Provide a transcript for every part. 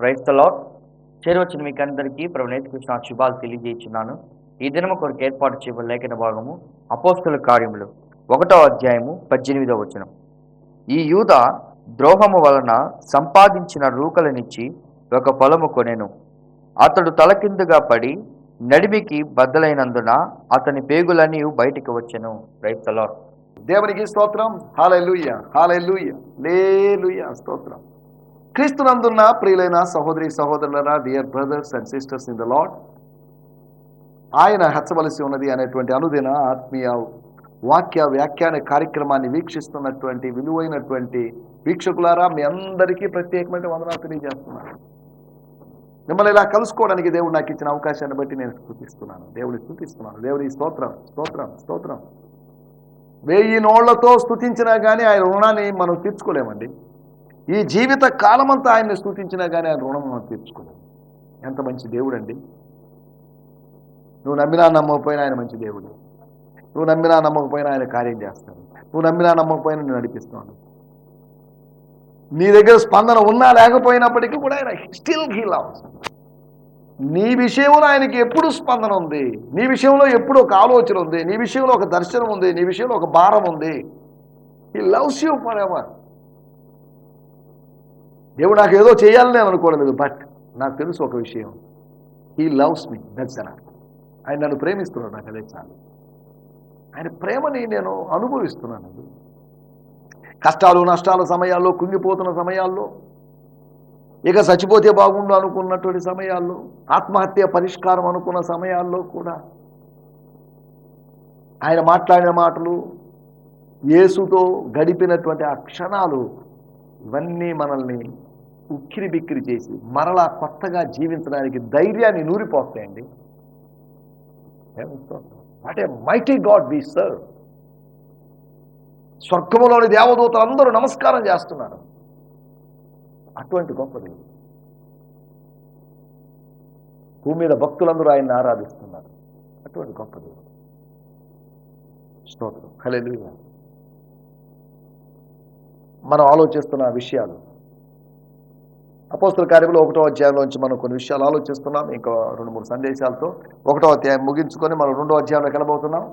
క్రైస్తలో చేరవచ్చిన మీకు అందరికీ ప్రభు శుభాలు తెలియజేస్తున్నాను ఈ దినము కొరకు ఏర్పాటు చేయబడిన లేఖన భాగము అపోస్తుల కార్యములు ఒకటో అధ్యాయము పద్దెనిమిదవ వచనం. ఈ యూద ద్రోహము వలన సంపాదించిన రూకలనిచ్చి ఒక పొలము కొనెను. అతడు తలకిందుగా పడి నడిమికి బద్దలైనందున అతని పేగులన్నీ బయటికి వచ్చెను. రైతులో దేవునికి స్తోత్రం. హాలూయ హాలూయ లేలుయ్య స్తోత్రం. క్రీస్తునందున్న ప్రియులైన సహోదరి సహోదరులరా dear brothers and sisters in the lord ఆయన హెచ్చవలసి ఉన్నది అనేటువంటి అనుదిన ఆత్మీయ వాక్య వ్యాఖ్యాన కార్యక్రమాన్ని వీక్షిస్తున్నటువంటి విలువైనటువంటి వీక్షకులారా మీ అందరికీ ప్రత్యేకమైన వందనాలు తెలియజేస్తున్నాను. మిమ్మల్ని ఇలా కలుసుకోవడానికి దేవుడు నాకు ఇచ్చిన అవకాశాన్ని బట్టి నేను స్థుతిస్తున్నాను. దేవుని స్థుతిస్తున్నాను. దేవుని స్తోత్రం స్తోత్రం స్తోత్రం. వెయ్యి నోళ్ళతో స్థుతించినా కానీ ఆయన రుణాన్ని మనం తీర్చుకోలేమండి. ఈ జీవిత కాలమంతా ఆయన్ని స్థుతించినా కానీ ఆయన రుణం మనం తీర్చుకోలేము ఎంత మంచి దేవుడు అండి నువ్వు నమ్మినా నమ్మకపోయినా ఆయన మంచి దేవుడు. నువ్వు నమ్మినా నమ్మకపోయినా ఆయన కార్యం చేస్తాడు. నువ్వు నమ్మినా నమ్మకపోయినా నేను నడిపిస్తున్నాను నీ దగ్గర స్పందన ఉన్నా లేకపోయినప్పటికీ కూడా ఆయన స్టిల్ హీ లవ్స్ నీ విషయంలో ఆయనకి ఎప్పుడు స్పందన ఉంది? నీ విషయంలో ఎప్పుడు ఒక ఆలోచన ఉంది? నీ విషయంలో ఒక దర్శనం ఉంది? నీ విషయంలో ఒక భారం ఉంది? He loves you forever దేవుడు నాకు ఏదో చేయాలని నేను అనుకోలేదు బట్ నాకు తెలుసు ఒక విషయం. హీ లవ్స్ మీ దట్స్ ఆయన నన్ను ప్రేమిస్తున్నాడు నాకు అదే చాలు. ఆయన ప్రేమని నేను అనుభవిస్తున్నాను. కష్టాలు నష్టాల సమయాల్లో కుంగిపోతున్న సమయాల్లో ఇక చచ్చిపోతే బాగుండు అనుకున్నటువంటి సమయాల్లో ఆత్మహత్య పరిష్కారం అనుకున్న సమయాల్లో కూడా ఆయన మాట్లాడిన మాటలు యేసుతో గడిపినటువంటి ఆ క్షణాలు ఇవన్నీ మనల్ని ఉక్కిరి బిక్కిరి చేసి మరలా కొత్తగా జీవించడానికి ధైర్యాన్ని నూరిపోస్తాయండి. What a mighty God we serve. స్వర్గములోని దేవదూతలు అందరూ నమస్కారం చేస్తున్నారు. అటువంటి గొప్ప దేవుడు. భూమి మీద భక్తులందరూ ఆయన్ని ఆరాధిస్తున్నారు. అటువంటి గొప్ప దేవుడు. స్తోత్రం. హల్లెలూయా. మనం ఆలోచిస్తున్న విషయాలు అపోస్తుల కార్యంలో ఒకటో అధ్యాయంలోంచి మనం కొన్ని విషయాలు ఆలోచిస్తున్నాం. ఇంకా రెండు మూడు సందేశాలతో ఒకటో అధ్యాయం ముగించుకొని మనం రెండో అధ్యాయంలో వెళ్ళబోతున్నాం.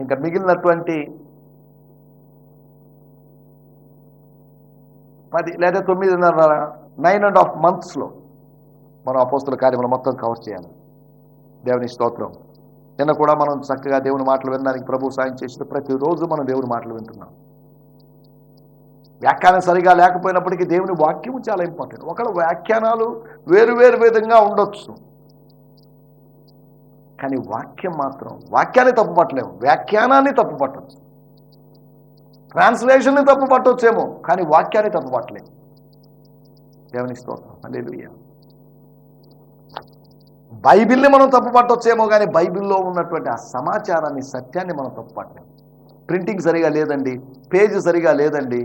ఇంకా మిగిలినటువంటి పది లేదా తొమ్మిదిన్నర నైన్ అండ్ హాఫ్ మంత్స్లో మనం అపోస్తుల కార్యములు మొత్తం కవర్ చేయాలి. దేవుని స్తోత్రం. నిన్న కూడా మనం చక్కగా దేవుని మాటలు వినడానికి ప్రభు సాయం చేసిన ప్రతిరోజు మనం దేవుని మాటలు వింటున్నాం. వ్యాఖ్యానం సరిగా లేకపోయినప్పటికీ దేవుని వాక్యము చాలా ఇంపార్టెంట్. ఒకళ్ళ వ్యాఖ్యానాలు వేరు వేరు విధంగా ఉండొచ్చు. కానీ వాక్యం మాత్రం వాక్యాన్ని తప్పుపట్టలేము. వ్యాఖ్యానాన్ని తప్పుపట్టచ్చు. ట్రాన్స్లేషన్ని తప్పు పట్టొచ్చేమో కానీ వాక్యాన్ని తప్పు పట్టలేము దేవుని స్తోత్రం. అల్లెలుయ్య బైబిల్ని మనం తప్పు పట్టొచ్చేమో కానీ బైబిల్లో ఉన్నటువంటి ఆ సమాచారాన్ని సత్యాన్ని మనం తప్పు పట్టలేము ప్రింటింగ్ సరిగా లేదండి పేజ్ సరిగా లేదండి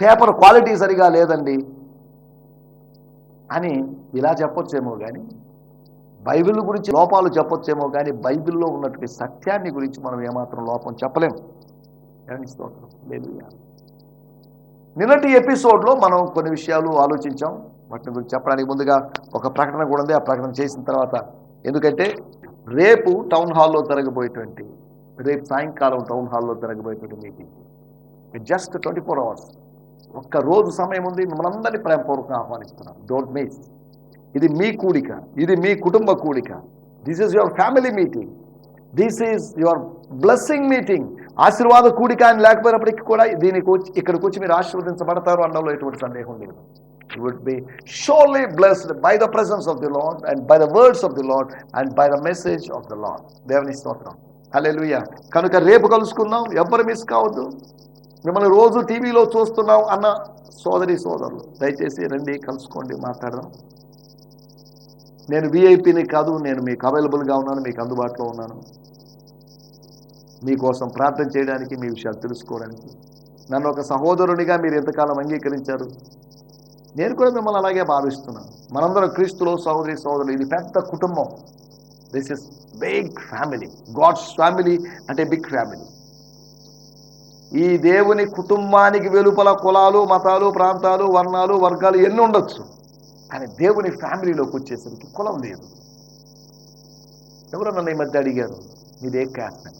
పేపర్ క్వాలిటీ సరిగా లేదండి అని ఇలా చెప్పొచ్చేమో కానీ బైబిల్ గురించి లోపాలు చెప్పొచ్చేమో కానీ బైబిల్లో ఉన్నటువంటి సత్యాన్ని గురించి మనం ఏమాత్రం లోపం చెప్పలేము ఏమని స్తోత్రం. నిన్నటి ఎపిసోడ్లో మనం కొన్ని విషయాలు ఆలోచించాం. వాటిని గురించి చెప్పడానికి ముందుగా ఒక ప్రకటన కూడా ఉంది. ఆ ప్రకటన చేసిన తర్వాత ఎందుకంటే రేపు టౌన్ హాల్లో జరగబోయేటువంటి రేపు సాయంకాలం టౌన్ హాల్లో జరగబోయేటువంటి meeting. Just twenty four hours. ఒక్క రోజు సమయం ఉంది మిమ్మల్ని అందరినీ ప్రేమపూర్వకంగా ఆహ్వానిస్తున్నాను. డోంట్ మిస్ ఇది మీ కూడిక ఇది మీ కుటుంబ కూడిక. This is your family meeting this is your blessing meeting ఆశీర్వాద కూడిక అని లేకపోయినప్పటికీ కూడా దీనికి వచ్చి ఇక్కడికి వచ్చి మీరు ఆశీర్వదించబడతారు అనడంలో ఎటువంటి సందేహం లేదు. You would be surely blessed by the presence of the lord and by the words of the lord and by the message of the lord దేవుని స్తోత్రం. హల్లెలూయా కనుక రేపు కలుసుకుందాం. ఎవ్వరు మిస్ కావద్దు. మిమ్మల్ని రోజు టీవీలో చూస్తున్నాం అన్న సోదరి సోదరులు దయచేసి రండి కలుసుకోండి మాట్లాడదాం. నేను విఐపిని కాదు నేను మీకు అవైలబుల్గా ఉన్నాను మీకు అందుబాటులో ఉన్నాను. మీకోసం ప్రార్థన చేయడానికి మీ విషయాలు తెలుసుకోవడానికి. నన్ను ఒక సహోదరునిగా మీరు ఎంతకాలం అంగీకరించారు? నేను కూడా మిమ్మల్ని అలాగే భావిస్తున్నాను. మనందరం క్రీస్తులో సహోదరి సహోదరులు ఇది పెద్ద కుటుంబం. This is big family God's family అంటే బిగ్ ఫ్యామిలీ ఈ దేవుని కుటుంబానికి వెలుపల కులాలు మతాలు ప్రాంతాలు వర్ణాలు వర్గాలు ఎన్ని ఉండొచ్చు? కానీ దేవుని ఫ్యామిలీలోకి వచ్చేసరికి కులం లేదు. ఎవరో నన్ను ఈ మధ్య అడిగారు? మీదే క్యాస్ట్ అని.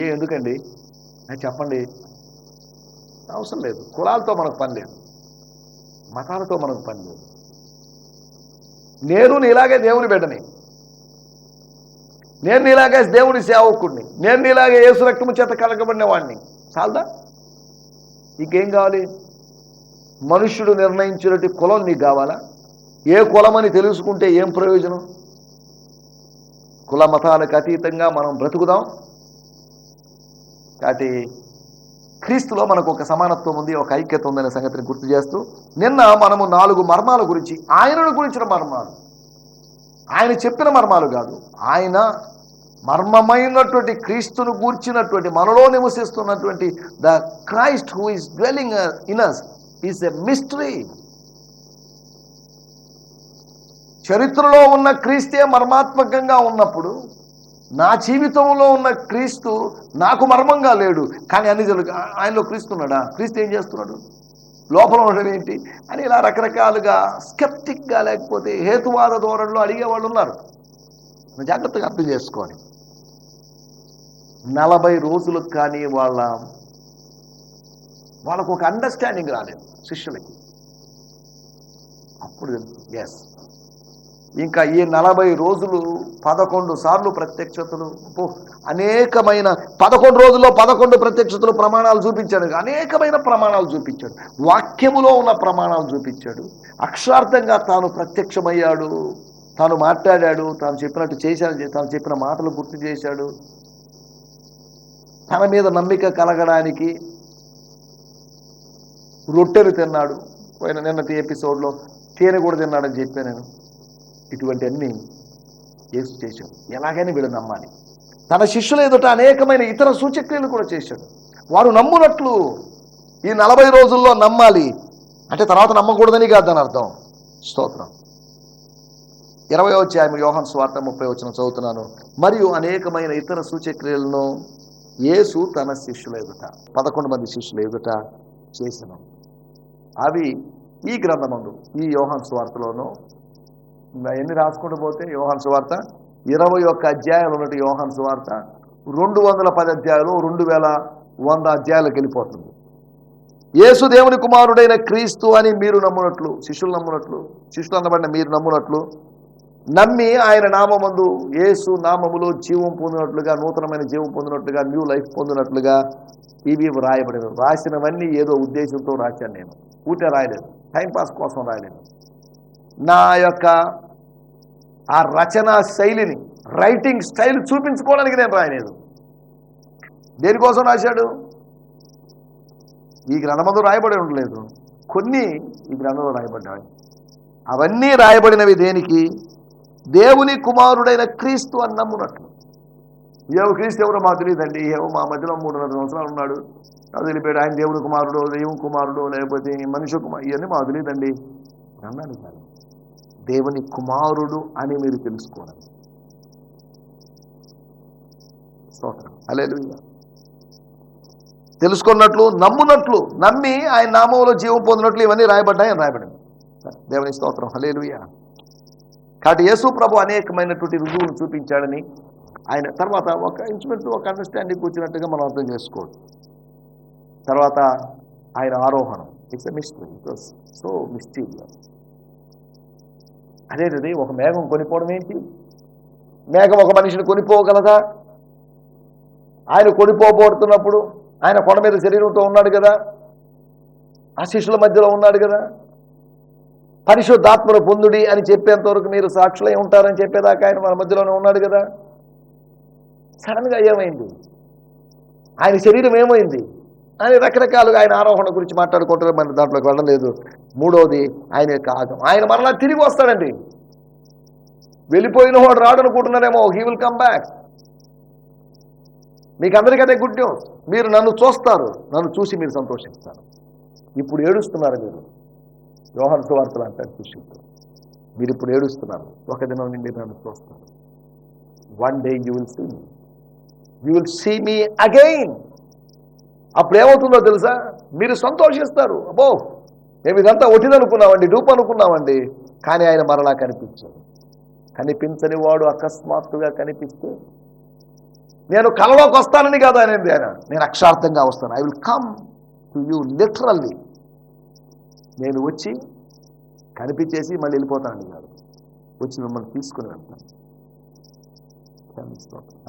ఏ ఎందుకండి? చెప్పండి. అవసరం లేదు. కులాలతో మనకు పని లేదు. మతాలతో మనకు పని లేదు. నేను ఇలాగే దేవుని బిడ్డని. నేను నీలాగే దేవుడి సేవకుడిని నేను నీలాగే యేసు రక్తము చేత కలగబడిన వాడిని చాలదా? ఇంకేం కావాలి? మనుష్యుడు నిర్ణయించినట్టు కులం నీకు కావాలా? ఏ కులమని తెలుసుకుంటే ఏం ప్రయోజనం? కుల మతాలకు అతీతంగా మనం బ్రతుకుదాం. కాబట్టి క్రీస్తులో మనకు ఒక సమానత్వం ఉంది ఒక ఐక్యత ఉందనే సంగతిని గుర్తు చేస్తూ నిన్న మనము నాలుగు మర్మాల గురించి ఆయనను గురించిన మర్మాలు. ఆయన చెప్పిన మర్మాలు కాదు ఆయన మర్మమైనటువంటి క్రీస్తును గూర్చినటువంటి మనలో నివసిస్తున్నటువంటి the Christ who is dwelling in us is a mystery చరిత్రలో ఉన్న క్రీస్తే మర్మాత్మకంగా ఉన్నప్పుడు నా జీవితంలో ఉన్న క్రీస్తు నాకు మర్మంగా లేడు. కానీ అన్ని జరుగు ఆయనలో క్రీస్తున్నాడా? క్రీస్తు ఏం చేస్తున్నాడు? లోపల ఉండడం ఏంటి? అని ఇలా రకరకాలుగా స్కెప్టిక్గా లేకపోతే హేతువాద ధోరణిలో అడిగేవాళ్ళు ఉన్నారు. జాగ్రత్తగా అర్థం చేసుకోవాలి నలభై రోజులకు కానీ వాళ్ళ వాళ్ళకు ఒక అండర్స్టాండింగ్ రాలేదు శిష్యులకి. అప్పుడు ఎస్ ఇంకా ఈ నలభై రోజులు పదకొండు సార్లు ప్రత్యక్షతలు అనేకమైన పదకొండు రోజుల్లో పదకొండు ప్రత్యక్షతలు ప్రమాణాలు చూపించాడు. అనేకమైన ప్రమాణాలు చూపించాడు. వాక్యములో ఉన్న ప్రమాణాలు చూపించాడు. అక్షరార్థంగా తాను ప్రత్యక్షమయ్యాడు. తాను మాట్లాడాడు. తాను చెప్పినట్టు చేశాడు. తాను చెప్పిన మాటలు గుర్తు చేశాడు. తన మీద నమ్మిక కలగడానికి రొట్టెలు తిన్నాడు. పోయిన నిన్నటి ఎపిసోడ్లో తేనె కూడా తిన్నాడని చెప్పాను నేను. ఇటువంటివన్నీ యేసు చేశాడు. ఎలాగైనా వీళ్ళు నమ్మాలి. తన శిష్యుల ఎదుట అనేకమైన ఇతర సూచక్రియలు కూడా చేశాడు. వారు నమ్మునట్లు ఈ నలభై రోజుల్లో నమ్మాలి. అంటే తర్వాత నమ్మకూడదని కాదు దాని అర్థం. స్తోత్రం. ఇరవై అధ్యాయం యోహన్ స్వార్థ ముప్పై వచ్చిన చదువుతున్నాను. మరియు అనేకమైన ఇతర సూచక్రియలను యేసు తన శిష్యుల ఎదుట పదకొండు మంది శిష్యుల ఎదుట చేసిన అవి ఈ గ్రంథమందు ఈ యోహన్ స్వార్థలోనూ ఎన్ని రాసుకుంటూ పోతే యోహన్ సువార్త? ఇరవై ఒక్క అధ్యాయాలు ఉన్నట్టు యోహన్ సువార్త. రెండు వందల పది అధ్యాయాలు రెండు వేల వంద అధ్యాయాలకు వెళ్ళిపోతుంది. యేసు దేవుని కుమారుడైన క్రీస్తు అని మీరు నమ్మునట్లు శిష్యులు నమ్మునట్లు శిష్యులు అన్నబడిన మీరు నమ్మునట్లు నమ్మి ఆయన నామమందు యేసు నామములో జీవం పొందినట్లుగా నూతనమైన జీవం పొందినట్లుగా న్యూ లైఫ్ పొందినట్లుగా ఇవి రాయబడిన రాసినవన్నీ ఏదో ఉద్దేశంతో రాశాను నేను. ఊటే రాయలేదు. టైంపాస్ కోసం రాయలేదు. నా యొక్క ఆ రచనా శైలిని రైటింగ్ స్టైల్ చూపించుకోవడానికి నేను రాయలేదు. దేనికోసం రాశాడు? ఈ గ్రంథమందు రాయబడి ఉండలేదు. కొన్ని ఈ గ్రంథంలో రాయబడ్డాయి. అవన్నీ రాయబడినవి దేనికి? దేవుని కుమారుడైన క్రీస్తు అని నమ్మునట్లు ఏవో క్రీస్తు ఎవరో మాకు తెలియదండి. ఏవో మా మధ్యలో మూడున్నర సంవత్సరాలు ఉన్నాడు. అది తెలిపాడు ఆయన దేవుడి కుమారుడు దైవం కుమారుడు లేకపోతే మనిషి కుమారు ఇవన్నీ మాకు తెలియదండి. అన్నాను కాదు దేవుని కుమారుడు అని మీరు తెలుసుకోవాలి. స్తోత్రం. హల్లెలూయా. తెలుసుకున్నట్లు నమ్మునట్లు నమ్మి ఆయన నామంలో జీవం పొందినట్లు ఇవన్నీ రాయబడ్డాయని రాయబడింది. దేవుని స్తోత్రం. హలేలుయా కాబట్టి యేసు ప్రభు అనేకమైనటువంటి రుజువులు చూపించాడని ఆయన తర్వాత ఒక ఇంచుమించు ఒక అండర్స్టాండింగ్ వచ్చినట్టుగా మనం అర్థం చేసుకోవచ్చు. తర్వాత ఆయన ఆరోహణం. It's a mystery it was so mysterious అదేది ఒక మేఘం కొనిపోవడం ఏంటి? మేఘం ఒక మనిషిని కొనిపోగలదా? ఆయన కొనిపోబోడుతున్నప్పుడు ఆయన కొండ మీద శరీరంతో ఉన్నాడు కదా? ఆ శిష్యుల మధ్యలో ఉన్నాడు కదా? పరిశుద్ధాత్మను పొందుడి అని చెప్పేంత వరకు మీరు సాక్షులై ఉంటారని చెప్పేదాకా ఆయన మన మధ్యలోనే ఉన్నాడు కదా. సడన్గా ఏమైంది? ఆయన శరీరం ఏమైంది? అని రకరకాలుగా ఆయన ఆరోహణ గురించి మాట్లాడుకుంటారు మన దాంట్లోకి వెళ్ళడం లేదు. మూడోది ఆయన యొక్క ఆగం. ఆయన మరలా తిరిగి వస్తాడండి. వెళ్ళిపోయిన వాడు రాడు అనుకుంటున్నారేమో. హీ విల్ కమ్ బ్యాక్ మీకు అందరికీ గుడ్ న్యూస్. మీరు నన్ను చూస్తారు. నన్ను చూసి మీరు సంతోషిస్తారు. ఇప్పుడు ఏడుస్తున్నారు మీరు. వ్యవహార సువార్తలు అంటారు శిష్యులతో మీరు ఇప్పుడు ఏడుస్తున్నారు. ఒక దినం నుండి నన్ను చూస్తారు one day you will see me you will see me again అప్పుడు ఏమవుతుందో తెలుసా? మీరు సంతోషిస్తారు. అబ్బో మేము ఇదంతా ఒటిదనుకున్నామండి డూప్ అనుకున్నామండి కానీ ఆయన మరలా కనిపించాడు. కనిపించని వాడు అకస్మాత్తుగా కనిపిస్తే నేను కలలోకి వస్తానని కాదు అనేది ఆయన. నేను అక్షార్థంగా వస్తాను. I will come to you literally నేను వచ్చి కనిపించేసి మళ్ళీ వెళ్ళిపోతానని కాదు వచ్చి మిమ్మల్ని తీసుకుని వెళ్తాను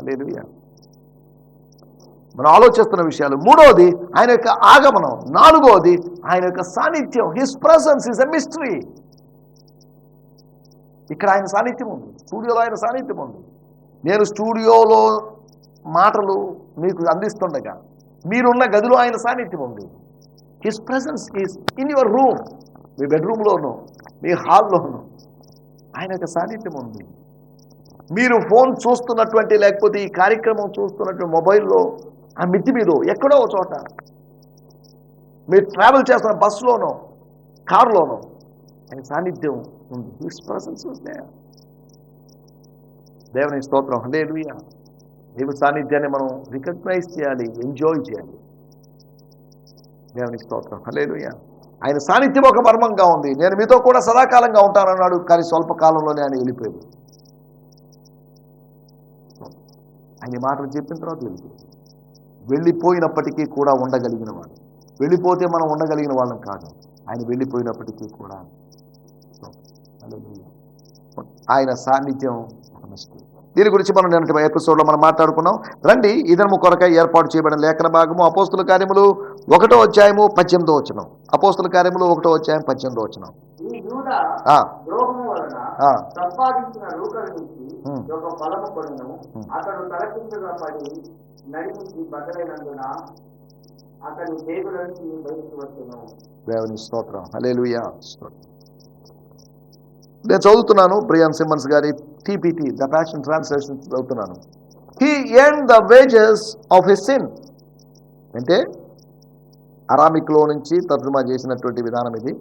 లేదు మనం ఆలోచిస్తున్న విషయాలు. మూడవది ఆయన యొక్క ఆగమనం. నాలుగవది ఆయన యొక్క సాన్నిధ్యం. His presence is a mystery ఇక్కడ ఆయన సాన్నిధ్యం ఉంది. స్టూడియోలో ఆయన సాన్నిధ్యం ఉంది. నేను స్టూడియోలో మాటలు మీకు అందిస్తుండగా మీరున్న గదిలో ఆయన సాన్నిధ్యం ఉంది. His presence is in your room మీ బెడ్రూమ్లోను మీ హాల్లోను. ఆయన యొక్క సాన్నిధ్యం ఉంది. మీరు ఫోన్ చూస్తున్నటువంటి లేకపోతే ఈ కార్యక్రమం చూస్తున్నటువంటి మొబైల్లో ఆ మిద్ది మీద ఎక్కడో ఒక చోట మీరు ట్రావెల్ చేస్తున్న బస్సులోనో కారులోనో ఆయన సాన్నిధ్యం ఉంది. హిస్ ప్రజెన్స్ దేవుని స్తోత్రం. హల్లెలూయా. దేవుని సాన్నిధ్యాన్ని మనం రికగ్నైజ్ చేయాలి ఎంజాయ్ చేయాలి. దేవుని స్తోత్రం హల్లెలూయా. ఆయన సాన్నిధ్యం ఒక మర్మంగా ఉంది. నేను మీతో కూడా సదాకాలంగా ఉంటానన్నాడు కానీ స్వల్పకాలంలోనే ఆయన వెళ్ళిపోయాడు. ఆయన మాటలు చెప్పిన తర్వాత వెళ్ళిపోయాడు. వెళ్ళిపోయినప్పటికీ కూడా ఉండగలిగిన వాడు. వెళ్ళిపోతే మనం ఉండగలిగిన వాళ్ళం కాదు. ఆయన వెళ్ళిపోయినప్పటికీ కూడా. ఆయన సాన్నిధ్యం ఒక. దీని గురించి మనం నేను ఎపిసోడ్లో మనం మాట్లాడుకున్నాం. రండి ఇదనము కొరకై ఏర్పాటు చేయబడిన లేఖన భాగము అపోస్తుల కార్యములు ఒకటో అధ్యాయము పద్దెనిమిదో వచ్చినాం అపోస్తుల కార్యములు ఒకటో అధ్యాయం పద్దెనిమిదో వచ్చినాం. దేవుని స్తోత్రం. నేను చదువుతున్నాను బ్రియాన్ సిమ్మన్స్ గారి టీపీటీ ద ప్యాషన్ ట్రాన్స్లేషన్ చదువుతున్నాను he N the wages of his sin అంటే అరామిక్లో నుంచి తర్జుమా చేసినటువంటి విధానం ఇది.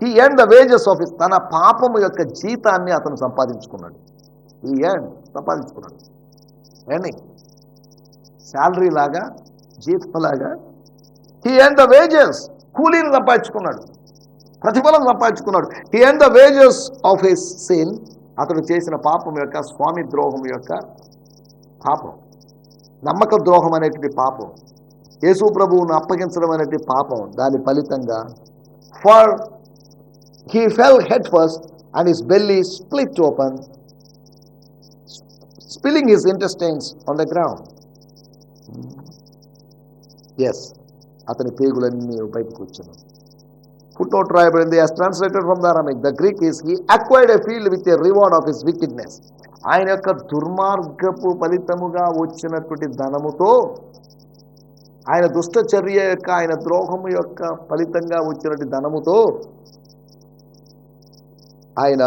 హీ ఎన్ ద వేజెస్ ఆఫ్ హిస్ తన పాపం యొక్క జీతాన్ని అతను సంపాదించుకున్నాడు. ఈ ఎన్ సంపాదించుకున్నాడు. ఎర్నింగ్ శాలరీ లాగా జీతంలాగా హీ ఎన్ ద వేజెస్ కూలీని సంపాదించుకున్నాడు. ప్రతిఫలం సంపాదించుకున్నాడు. He N the wages of his sin అతడు చేసిన పాపం యొక్క స్వామి ద్రోహం యొక్క పాపం. నమ్మక ద్రోహం అనేటువంటి పాపం. యేసు ప్రభువును అప్పగించడం అనేటువంటి పాపం. దాని ఫలితంగా for he fell head first and his belly split open. Spilling his intestines on the ground. Yes అతని పేగులన్నీ బయటకు వచ్చాను ఫుట్ నోట్ రాయబడింది as translated from the Aramaic the Greek is he acquired a field with a reward of his wickedness ఆయన యొక్క దుర్మార్గపు ఫలితముగా వచ్చినటువంటి ధనముతో ఆయన దుష్టచర్య యొక్క ఆయన ద్రోహము యొక్క ఫలితంగా వచ్చినటువంటి ధనముతో ఆయన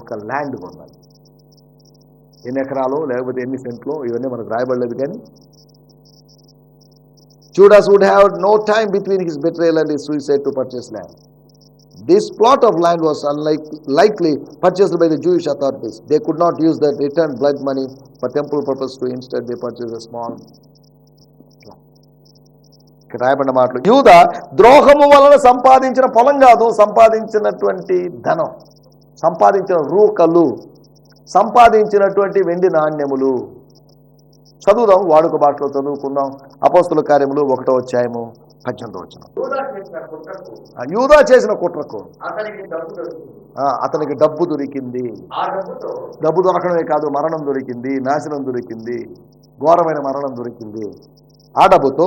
ఒక ల్యాండ్ కొన్నాడు. ఎన్ని ఎకరాలు లేకపోతే ఎన్ని సెంట్లు ఇవన్నీ మనకు రాయబడలేదు కానీ Judas would have no time between his betrayal and his suicide to purchase land. This plot of land was unlikely likely purchased by the Jewish authorities. They could not use the returned blood money for temple purpose to instead they purchased a small ఇక్కడ రాయబడిన మాటలు యూద ద్రోహము వలన సంపాదించిన పొలం కాదు సంపాదించినటువంటి ధనం సంపాదించిన రూకలు సంపాదించినటువంటి వెండి నాణ్యములు చదువుదాం వాడుక భాషలో చదువుకుందాం. అపోస్తుల కార్యములు ఒకటో అధ్యాయము పద్దెనిమిదో వచ్చిన యూదా చేసిన కుట్రకు. అతనికి డబ్బు దొరికింది. డబ్బు దొరకడమే కాదు మరణం దొరికింది నాశనం దొరికింది ఘోరమైన మరణం దొరికింది. ఆ డబ్బుతో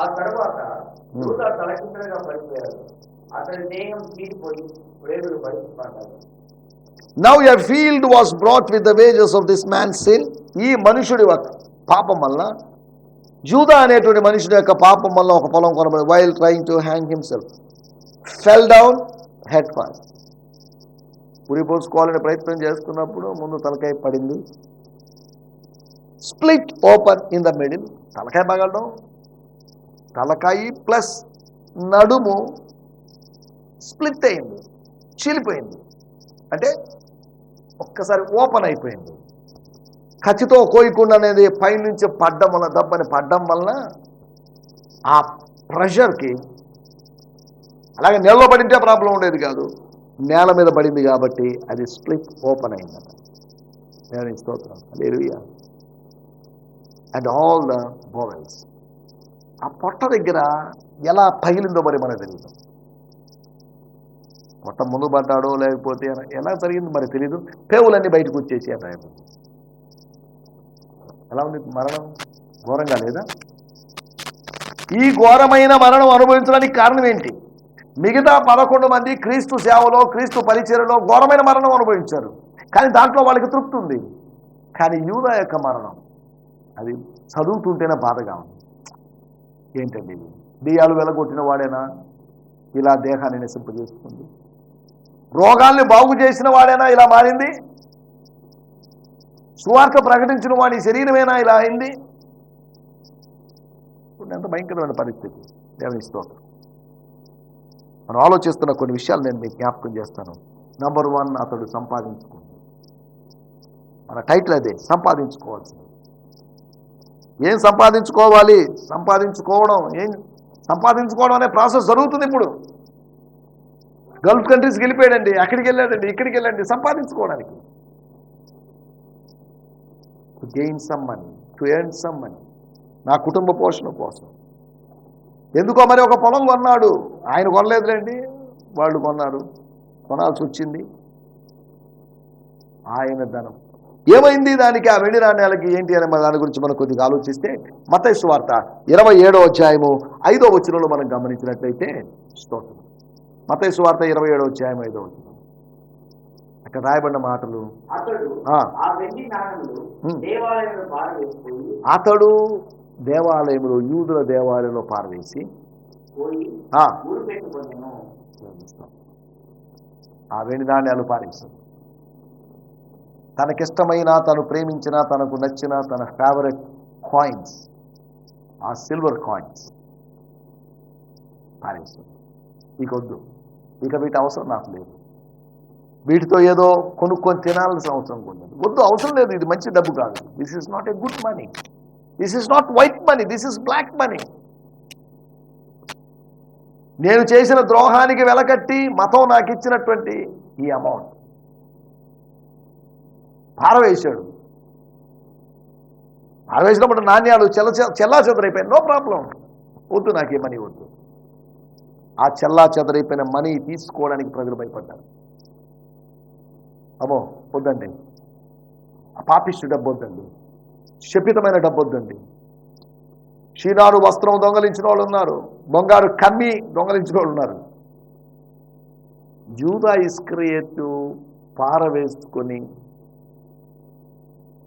ఆ తర్వాత తలకిందులుగా అతని దేహం తీరిపోయి now a field was brought with the wages of this man sin ఈ మనుషుడి పాపం వల్ల జూదా అనేటువంటి మనుషుడి యొక్క పాపం వల్ల ఒక పొలం కొనబడి while trying to hang himself fell down head fast ఉరిపోసుకోవాలని ప్రయత్నం చేస్తున్నప్పుడు ముందు తలకాయ పడింది. Split open in the middle తలకాయ పగలడం. తలకాయి ప్లస్ నడుము స్ప్లిట్ అయింది చీలిపోయింది. అంటే ఒక్కసారి ఓపెన్ అయిపోయింది. కత్తితో కోయకుండా అనేది పైనుంచి పడ్డం వల్ల దెబ్బని పడ్డం వలన ఆ ప్రెషర్కి అలాగే నేలలో పడింటే ప్రాబ్లం ఉండేది కాదు. నేల మీద పడింది కాబట్టి అది స్ప్లిట్ ఓపెన్ అయిందట. నేను స్తోత్రం. అండ్ ఆల్ ద బోవెల్స్ ఆ పొట్ట దగ్గర ఎలా పగిలిందో మరి మనకు తెలియదు పొట్ట ముందు పడ్డాడో లేకపోతే ఎలా- జరిగింది మరి తెలియదు పేవులన్నీ బయటకు వచ్చేసి అన్నాయన ఎలా ఉంది మరణం? ఘోరంగా లేదా? ఈ ఘోరమైన మరణం అనుభవించడానికి కారణం ఏంటి? మిగతా పదకొండు మంది క్రీస్తు సేవలో క్రీస్తు పరిచయలో ఘోరమైన మరణం అనుభవించారు. కానీ దాంట్లో వాళ్ళకి తృప్తి ఉంది. కానీ యూద యొక్క మరణం అది చదువుతుంటేనే బాధగా ఉంది. ఏంటండి బియ్యాలు వెలగొట్టిన వాడేనా? ఇలా దేహాన్ని నశింపజేస్తుంది. రోగాల్ని బాగు చేసిన వాడేనా ఇలా మారింది. సువార్త ప్రకటించిన వాడి శరీరమేనా ఇలా అయింది. ఇప్పుడు ఎంత భయంకరమైన పరిస్థితి. దేవుని స్తోత్రం. మనం ఆలోచిస్తున్న కొన్ని విషయాలు నేను మీకు జ్ఞాపకం చేస్తాను. నంబర్ వన్ అతడు సంపాదించుకుంది. మన టైటిల్ అదే సంపాదించుకోవాల్సింది. ఏం సంపాదించుకోవాలి? సంపాదించుకోవడం ఏం? సంపాదించుకోవడం అనే ప్రాసెస్ జరుగుతుంది ఇప్పుడు. గల్ఫ్ కంట్రీస్కి వెళ్ళిపోయాడండి అక్కడికి వెళ్ళాడండి ఇక్కడికి వెళ్ళండి సంపాదించుకోవడానికి. To gain some money to earn some money నా కుటుంబ పోషణ కోసం. ఎందుకో మరి ఒక పొలం కొన్నాడు. ఆయన కొనలేదులేండి వాళ్ళు కొన్నారు. కొనాల్సి వచ్చింది. ఆయన ధనం. ఏమైంది దానికి ఆ వెండి నాణ్యాలకి ఏంటి అనే దాని గురించి మనం కొద్దిగా ఆలోచిస్తే మతైసు వార్త ఇరవై ఏడో అధ్యాయము ఐదో వచనంలో మనం గమనించినట్లయితే స్తోత్రం. మతైసు వార్త ఇరవై ఏడో అధ్యాయం ఐదో అక్కడ రాయబడిన మాటలు. అతడు. దేవాలయంలో యూదుల దేవాలయంలో పారవేసి ఆ, వెండి నాణ్యాలు పారేశాడు. తనకిష్టమైన తను ప్రేమించిన తనకు నచ్చిన తన ఫేవరెట్ కాయిన్స్ ఆ సిల్వర్ కాయిన్స్ పారేశాడు. ఇక వద్దు ఇక వీటి అవసరం నాకు లేదు. వీటితో ఏదో కొనుక్కొని తినాల్సిన అవసరం కూడా వద్దు అవసరం లేదు ఇది మంచి డబ్బు కాదు. This is not a good money this is not white money this is black money నేను చేసిన ద్రోహానికి వెలకట్టి మతం నాకు ఇచ్చినటువంటి ఈ అమౌంట్ పారవేశాడు పారవేసినప్పుడు నాణ్యాలు చెల్ల చెల్లా చెదరైపోయాయి. నో ప్రాబ్లం వద్దు నాకేమని వద్దు. ఆ చెల్లా చెదరైపోయిన మనీ తీసుకోవడానికి ప్రజలు భయపడ్డారు. అమ్మో వద్దండి. ఆ పాపిష్టి డబ్బు వద్దండి. శపితమైన డబ్బు వద్దండి. షీనాడు వస్త్రం దొంగలించిన వాళ్ళు ఉన్నారు. బొంగారు కమ్మి దొంగలించిన వాళ్ళు ఉన్నారు. జూదా ఇస్క్రియత్తు పారవేసుకొని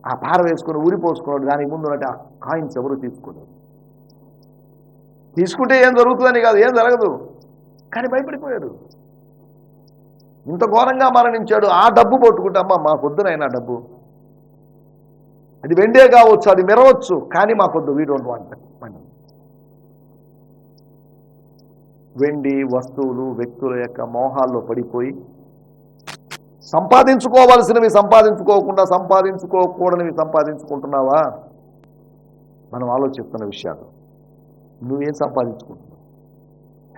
ఆ పార వేసుకుని ఊరిపోసుకున్నాడు దానికి ముందు ఉన్నట్టు ఆ కాయిన్స్ ఎవరు తీసుకోలేదు తీసుకుంటే ఏం జరుగుతుందని కాదు ఏం జరగదు. కానీ భయపడిపోయారు ఇంత ఘోరంగా మరణించాడు. ఆ డబ్బు పట్టుకుంటే అమ్మ మా పొద్దునైనా డబ్బు. అది వెండే కావచ్చు అది మెరవచ్చు కానీ మా పొద్దు వీ డోంట్ వాంట్ మనీ వెండి వస్తువులు వ్యక్తుల యొక్క మోహాల్లో పడిపోయి సంపాదించుకోవలసినవి సంపాదించుకోకుండా సంపాదించుకోకూడనివి సంపాదించుకుంటున్నావా? మనం ఆలోచిస్తున్న విషయాలు. నువ్వేం సంపాదించుకుంటున్నావు?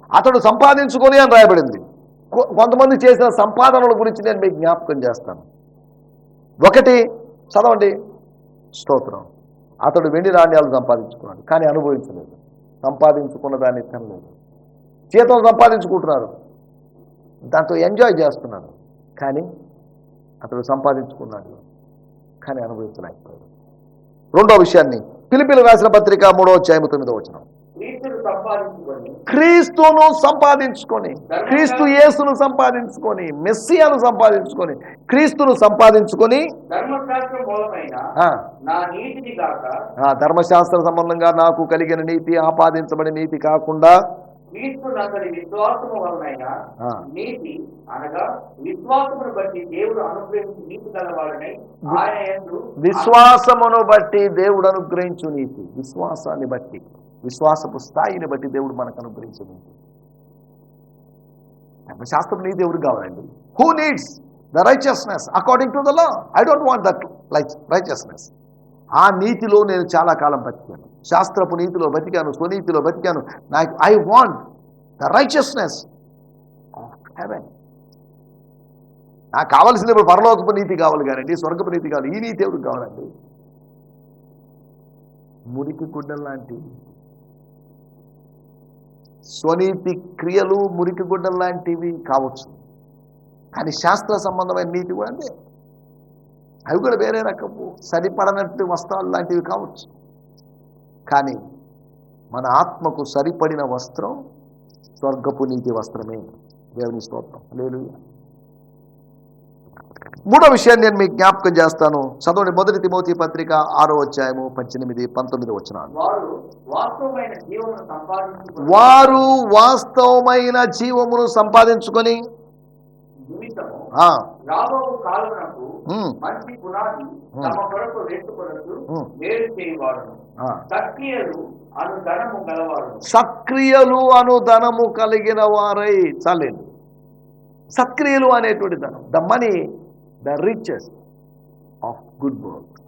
అతడు సంపాదించుకొని అని రాయబడింది. కొంతమంది చేసిన సంపాదనల గురించి నేను మీకు జ్ఞాపకం చేస్తాను. ఒకటి చదవండి. స్తోత్రం. అతడు వెండి నాణ్యాలు సంపాదించుకున్నాడు కానీ అనుభవించలేదు. సంపాదించుకున్న దాన్ని తినలేదు. జీతం సంపాదించుకుంటున్నారు. దాంతో ఎంజాయ్ చేస్తున్నారు కానీ అతడు సంపాదించుకున్నాడు కానీ అనుభవించలేకపోయాడు. రెండో విషయాన్ని పిలిపిలు రాసిన పత్రిక మూడో అధ్యాయం తొమ్మిదో వచ్చినాం క్రీస్తును సంపాదించుకొని క్రీస్తు యేసును సంపాదించుకొని మెస్సియాను సంపాదించుకొని క్రీస్తును సంపాదించుకొని ధర్మశాస్త్రం సంబంధంగా నాకు కలిగిన నీతి ఆపాదించబడిన నీతి కాకుండా విశ్వాసము. నీతి అనగా విశ్వాసమును బట్టి దేవుడు అనుగ్రహించి నీతి గలవాడనై ఆయన యందు విశ్వాసమును బట్టి దేవుడు అనుగ్రహించు నీతి విశ్వాసాన్ని బట్టి. విశ్వాసపు స్థాయిని బట్టి దేవుడు మనకు అనుగ్రహించు ధర్మశాస్త్రం నీతి దేవుడు కావాలండి. Who needs the righteousness according to the law I don't want that righteousness ఆ నీతిలో నేను చాలా కాలం బతికాను. శాస్త్రపు నీతిలో బతికాను స్వనీతిలో బతికాను. నాకు I want the righteousness of heaven నాకు కావలసింది ఇప్పుడు పరలోకపు నీతి కావాలి కానండి స్వర్గపు నీతి కావాలి. ఈ నీతి ఎవరికి కావాలండి? మురికి గుడ్డలు లాంటి స్వనీతి క్రియలు మురికి గుడ్డలు లాంటివి కావచ్చు. కానీ శాస్త్ర సంబంధమైన నీతి కూడా అంతే. అవి కూడా వేరే రకము. సరిపడనట్టు వస్త్రాలు లాంటివి కావచ్చు. కానీ మన ఆత్మకు సరిపడిన వస్త్రం స్వర్గపు నీతి వస్త్రమే దేవుని స్తోత్రం. లేదు మూడో విషయాన్ని నేను మీకు జ్ఞాపకం చేస్తాను. చదవండి మొదటి తిమోతి పత్రిక ఆరో అధ్యాయము పద్దెనిమిది పంతొమ్మిది వచ్చినాను వారు వాస్తవమైన జీవమును సంపాదించుకుని. సక్రియలు అను ధనము గలవాడు సక్రియలు అను ధనము కలిగిన వారై చాలండి. సక్రియలు అనేటువంటి ధనం. The money the riches of good works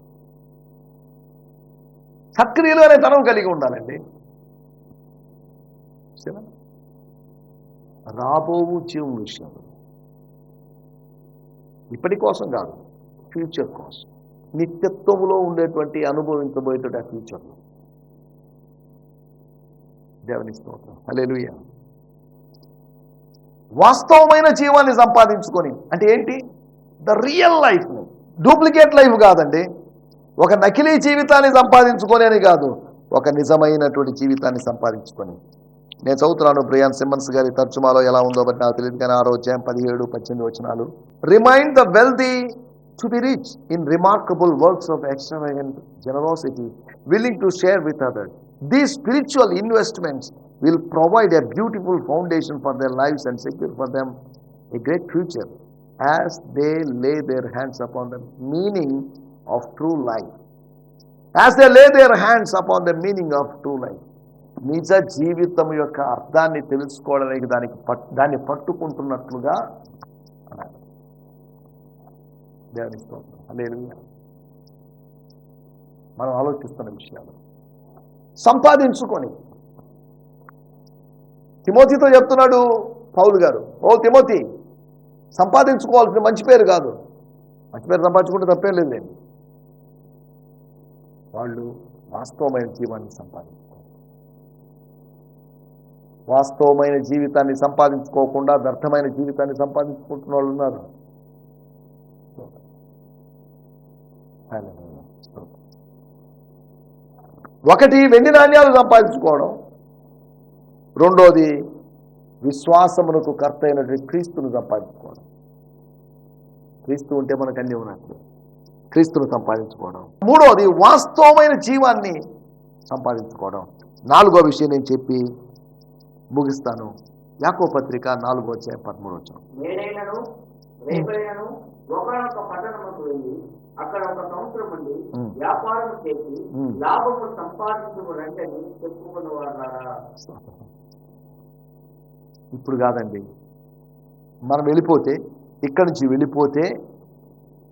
సక్రియలు అనే తనం కలిగి ఉండాలండి. రాబోవు జీవం విషయం ఇప్పటి కోసం కాదు ఫ్యూచర్ కోసం. నిత్యత్వంలో ఉండేటువంటి అనుభవించబోయేటువంటి ఆ ఫ్యూచర్లో దేవుని స్తోత్రం. హల్లెలూయా. వాస్తవమైన జీవాన్ని సంపాదించుకొని అంటే ఏంటి? The real life duplicate life కాదండి. ఒక నకిలీ జీవితాన్ని సంపాదించుకొని అని కాదు. ఒక నిజమైనటువంటి జీవితాన్ని సంపాదించుకొని. నేను చదువుతున్నాను ప్రియాన్ సిమ్మన్స్ గారి తర్జుమాలో ఎలా ఉందో బట్టి నాకు తెలియదు కానీ ఆరో అధ్యాయం పదిహేడు పద్దెనిమిది వచనాలు. Remind the wealthy to be rich in remarkable works of extravagant generosity willing to share with other these spiritual investments will provide a beautiful foundation for their lives and secure for them a great future as they lay their hands upon the meaning of true life. As they lay their hands upon the meaning of true life. నిజ జీవితం యొక్క అర్థాన్ని తెలుసుకోవడానికి దానికి పట్ దాన్ని పట్టుకుంటున్నట్లుగా దేవుని మనం ఆలోచిస్తున్న విషయాలు. సంపాదించుకొని. తిమోతితో చెప్తున్నాడు పౌలు గారు. ఓ తిమోతి సంపాదించుకోవాల్సిన మంచి పేరు కాదు. మంచి పేరు సంపాదించుకుంటే తప్పేం లేదండి వాళ్ళు వాస్తవమైన జీవాన్ని సంపాదించుకోవాలి. వాస్తవమైన జీవితాన్ని సంపాదించుకోకుండా వ్యర్థమైన జీవితాన్ని సంపాదించుకుంటున్న వాళ్ళు ఉన్నారు. ఒకటి వెండి నాణ్యాలు సంపాదించుకోవడం. రెండోది విశ్వాసమునకు కర్త అయినటువంటి క్రీస్తును సంపాదించుకోవడం. క్రీస్తు ఉంటే మనకు అన్ని ఉన్నట్లు క్రీస్తును సంపాదించుకోవడం. మూడోది వాస్తవమైన జీవాన్ని సంపాదించుకోవడం. నాలుగో విషయం నేను చెప్పి ముగిస్తాను. యాకో పత్రిక నాలుగో పదమూడు వచ్చాం పట్టణముకు వెళ్ళి అక్కడ ఒక సంవత్సరం ఉండి. వ్యాపారం చేసి. లాభము సంపాదించుకు రండని చెప్పుకున్నవారా ఇప్పుడు కాదండి. మనం వెళ్ళిపోతే ఇక్కడి నుంచి వెళ్ళిపోతే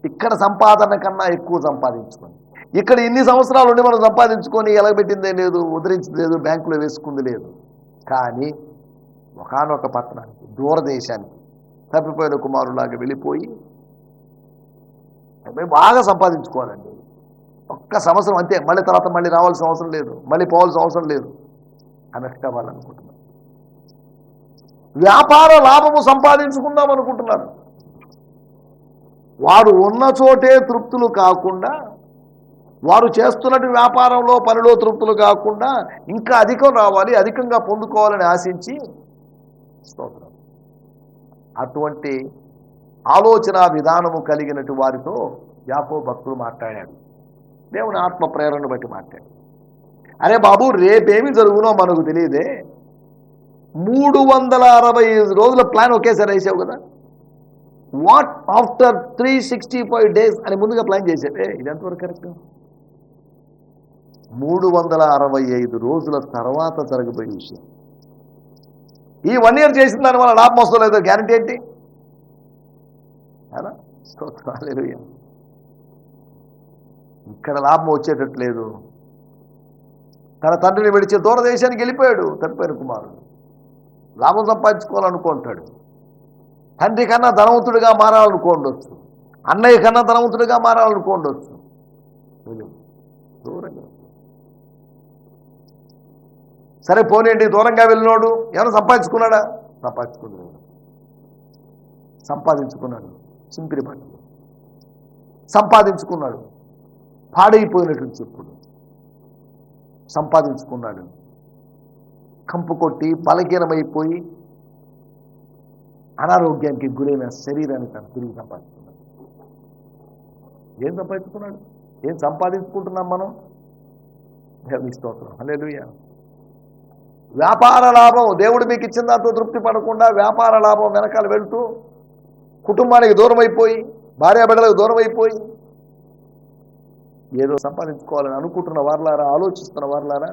ఇక్కడ సంపాదన కన్నా ఎక్కువ సంపాదించుకొని ఇక్కడ ఇన్ని సంవత్సరాలు ఉండి మనం సంపాదించుకొని ఎలగబెట్టిందే లేదు ఉదరించింది లేదు బ్యాంకులో వేసుకుంది లేదు. కానీ ఒకనొక పట్టణానికి దూరదేశానికి తప్పిపోయిన కుమారులాగా వెళ్ళిపోయి బాగా సంపాదించుకోవాలండి. ఒక్క సంవత్సరం అంతే మళ్ళీ తర్వాత మళ్ళీ రావాల్సిన అవసరం లేదు మళ్ళీ పోవాల్సిన అవసరం లేదు. అన్నట్టుగా వాళ్ళు వ్యాపార లాభము సంపాదించుకుందాం అనుకుంటున్నారు. వారు ఉన్న చోటే తృప్తులు కాకుండా వారు చేస్తున్నట్టు వ్యాపారంలో పనిలో తృప్తులు కాకుండా ఇంకా అధికం రావాలి అధికంగా పొందుకోవాలని ఆశించి స్తోత్రం. అటువంటి ఆలోచన విధానము కలిగినటు వారితో యాకో భక్తులు మాట్లాడాడు దేవుని ఆత్మ ప్రేరణను బట్టి మాట్లాడాడు అరే బాబు రేపేమి జరుగునో మనకు తెలియదే. మూడు వందల అరవై ఐదు రోజుల ప్లాన్ ఒకేసారి వేసావు కదా? What after three sixty five days అని ముందుగా ప్లాన్ చేశాడు ఏ ఇది ఎంతవరకు కరెక్ట్ మూడు వందల అరవై ఐదు రోజుల తర్వాత జరగబోయే విషయం. ఈ వన్ ఇయర్ చేసిన దాని వల్ల లాభం వస్తుందో గ్యారంటీ ఏంటి? ఇక్కడ లాభం వచ్చేటట్టు లేదు. తన తండ్రిని విడిచి దూరదేశానికి వెళ్ళిపోయాడు తప్పిపోయిన కుమారుడు. లాభం సంపాదించుకోవాలనుకుంటాడు. తండ్రి కన్నా ధనవంతుడిగా మారాలనుకోండొచ్చు. అన్నయ్య కన్నా ధనవంతుడిగా మారాలనుకోండొచ్చు. దూరంగా సరే పోనీయండి దూరంగా వెళ్ళినోడు ఏమైనా సంపాదించుకున్నాడా? సంపాదించుకున్నాడు. సంపాదించుకున్నాడు. సింపిరి బట్టలు సంపాదించుకున్నాడు. పాడైపోయినటువంటి చెప్పుడు. సంపాదించుకున్నాడు. కంపు కొట్టి బలహీనమైపోయి అనారోగ్యానికి గురైన శరీరాన్ని తను తిరిగి సంపాదించుకున్నాడు ఏం సంపాదించుకున్నాడు? ఏం సంపాదించుకుంటున్నాం మనం? దేవుని స్తోత్రం. హల్లెలూయా. వ్యాపార లాభం. దేవుడు మీకు ఇచ్చిన దాంతో తృప్తి పడకుండా వ్యాపార లాభం వెనకాల వెళ్తూ కుటుంబానికి దూరం అయిపోయి భార్యాబిడ్డలకు దూరం అయిపోయి ఏదో సంపాదించుకోవాలని అనుకుంటున్న వారులారా ఆలోచిస్తున్న వారులారా?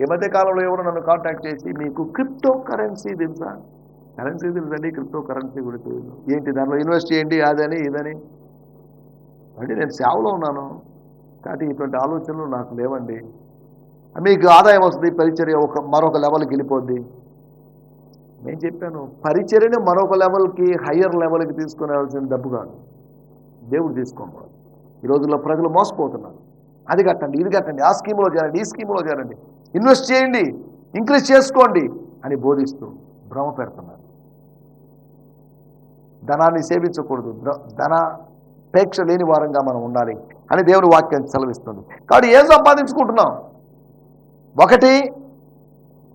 ఈ మధ్య కాలంలో ఎవరు నన్ను కాంటాక్ట్ చేసి మీకు క్రిప్టో కరెన్సీ తెలుసా? కరెన్సీ తెలుసండి క్రిప్టో కరెన్సీ కూడా తెలియదు. ఏంటి దాంట్లో ఇన్వెస్ట్ చేయండి అదని ఇదని? అంటే నేను సేవలో ఉన్నాను. కాబట్టి ఇటువంటి ఆలోచనలు నాకు లేవండి. మీకు ఆదాయం వస్తుంది పరిచర్య ఒక మరొక లెవెల్కి వెళ్ళిపోద్ది. నేను చెప్పాను పరిచర్యని మరొక లెవెల్కి హయ్యర్ లెవెల్కి తీసుకుని వెళ్ళాల్సిన డబ్బు కాదు. దేవుడు తీసుకోవాలి ఈ రోజుల్లో ప్రజలు మోసపోతున్నారు. అది కట్టండి ఇది కట్టండి ఆ స్కీమ్లో చేరండి ఈ స్కీమ్లో చేరండి. ఇన్వెస్ట్ చేయండి ఇంక్రీజ్ చేసుకోండి అని బోధిస్తూ భ్రమ పెడుతున్నారు. ధనాన్ని సేవించకూడదు. ధ- ధనాపేక్ష లేని వారంగా మనం ఉండాలి అని దేవుని వాక్యం సెలవిస్తుంది. కాబట్టి ఏం సంపాదించుకుంటున్నాం? ఒకటి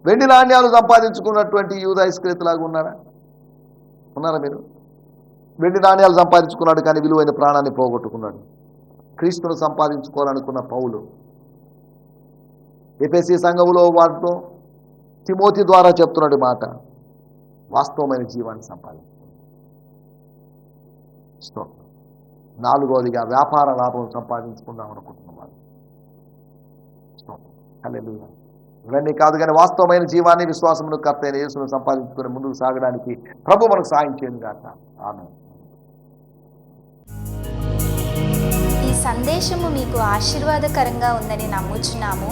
వెండి నాణ్యాలు సంపాదించుకున్నటువంటి యూదాయిస్కృతిలాగా ఉన్నారా? ఉన్నారా మీరు? వెండి నాణ్యాలు సంపాదించుకున్నాడు కానీ విలువైన ప్రాణాన్ని పోగొట్టుకున్నాడు. క్రీస్తును సంపాదించుకోవాలనుకున్న పౌలు ఎఫెసి సంఘములో వాటితో తిమోతి ద్వారా చెప్తున్నాడు మాట వాస్తవమైన జీవాన్ని సంపాదించు స్తోత్రం. నాలుగవదిగా వ్యాపార లాభం సంపాదించుకుందాం అనుకుంటున్నాం హల్లెలూయా. ఇవన్నీ కాదు కానీ వాస్తవమైన జీవాన్ని విశ్వాసమును కర్త అయిన యేసును సంపాదించుకుని ముందుకు సాగడానికి ప్రభు మనకు సాయం చేయను గాక. ఆమె ఈ సందేశము మీకు ఆశీర్వాదకరంగా ఉందని నమ్ముచున్నాము.